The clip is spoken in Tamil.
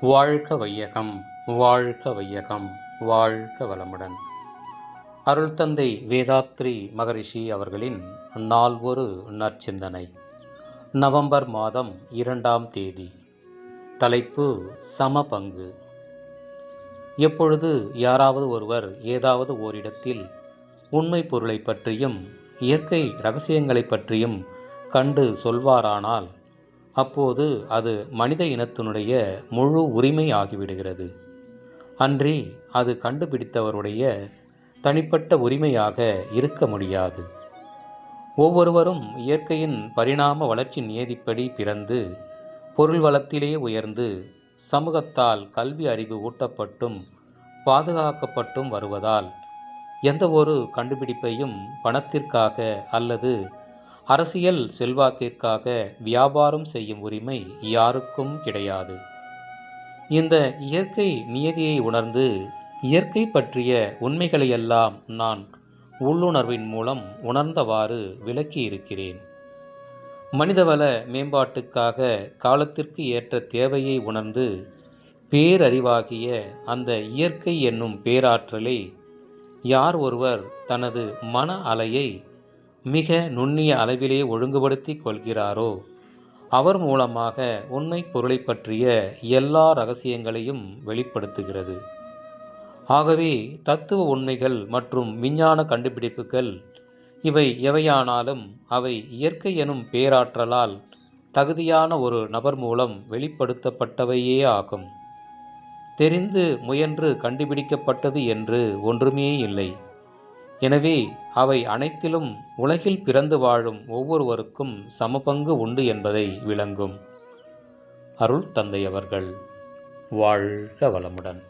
வாழ்க வையகம் வாழ்க வையகம் வாழ்க வளமுடன். அருள் தந்தை வேதாத்ரி மகரிஷி அவர்களின் நாள் ஒரு நற்சிந்தனை. நவம்பர் மாதம் இரண்டாம் தேதி. தலைப்பு சம பங்கு எப்பொழுது யாராவது ஒருவர் ஏதாவது ஓரிடத்தில் உண்மை பொருளை பற்றியும் இயற்கை ரகசியங்களைப் பற்றியும் கண்டு சொல்வாரானால் அப்போது அது மனித இனத்தினுடைய முழு உரிமை ஆகிவிடுகிறது அன்றி அது கண்டுபிடித்தவருடைய தனிப்பட்ட உரிமையாக இருக்க முடியாது. ஒவ்வொருவரும் இயற்கையின் பரிணாம வளர்ச்சி நியதிப்படி பிறந்து பொருள் வளத்திலே உயர்ந்து சமூகத்தால் கல்வி அறிவு ஊட்டப்பட்டும் பாதுகாக்கப்பட்டும் வருவதால் எந்த ஒரு கண்டுபிடிப்பையும் பணத்திற்காக அல்லது அரசியல் செல்வாக்கிற்காக வியாபாரம் செய்யும் உரிமை யாருக்கும் கிடையாது. இந்த இயற்கை நியதியை உணர்ந்து இயற்கை பற்றிய உண்மைகளையெல்லாம் நான் உள்ளுணர்வின் மூலம் உணர்ந்தவாறு விளக்கி இருக்கிறேன் மனிதவள மேம்பாட்டுக்காக காலத்திற்கு ஏற்ற தேவையை உணர்ந்து பேரறிவாகிய அந்த இயற்கை என்னும் பேராற்றலை யார் ஒருவர் தனது மன அலையை மிக நுண்ணிய அளவிலே ஒழுங்குபடுத்தி கொள்கிறாரோ? அவர் மூலமாக உண்மை பொருளை பற்றிய எல்லா ரகசியங்களையும் வெளிப்படுத்துகிறது. ஆகவே தத்துவ உண்மைகள் மற்றும் விஞ்ஞான கண்டுபிடிப்புகள் இவை எவையானாலும் அவை இயற்கை எனும் பேராற்றலால் தகுதியான ஒரு நபர் மூலம் வெளிப்படுத்தப்பட்டவையே ஆகும். தெரிந்து முயன்று கண்டுபிடிக்கப்பட்டது என்று ஒன்றுமே இல்லை. எனவே அவை அனைத்திலும் உலகில் பிறந்து வாழும் ஒவ்வொருவருக்கும் சமபங்கு உண்டு என்பதை விளங்கும். அருள் தந்தையவர்கள் வாழ்க வளமுடன்.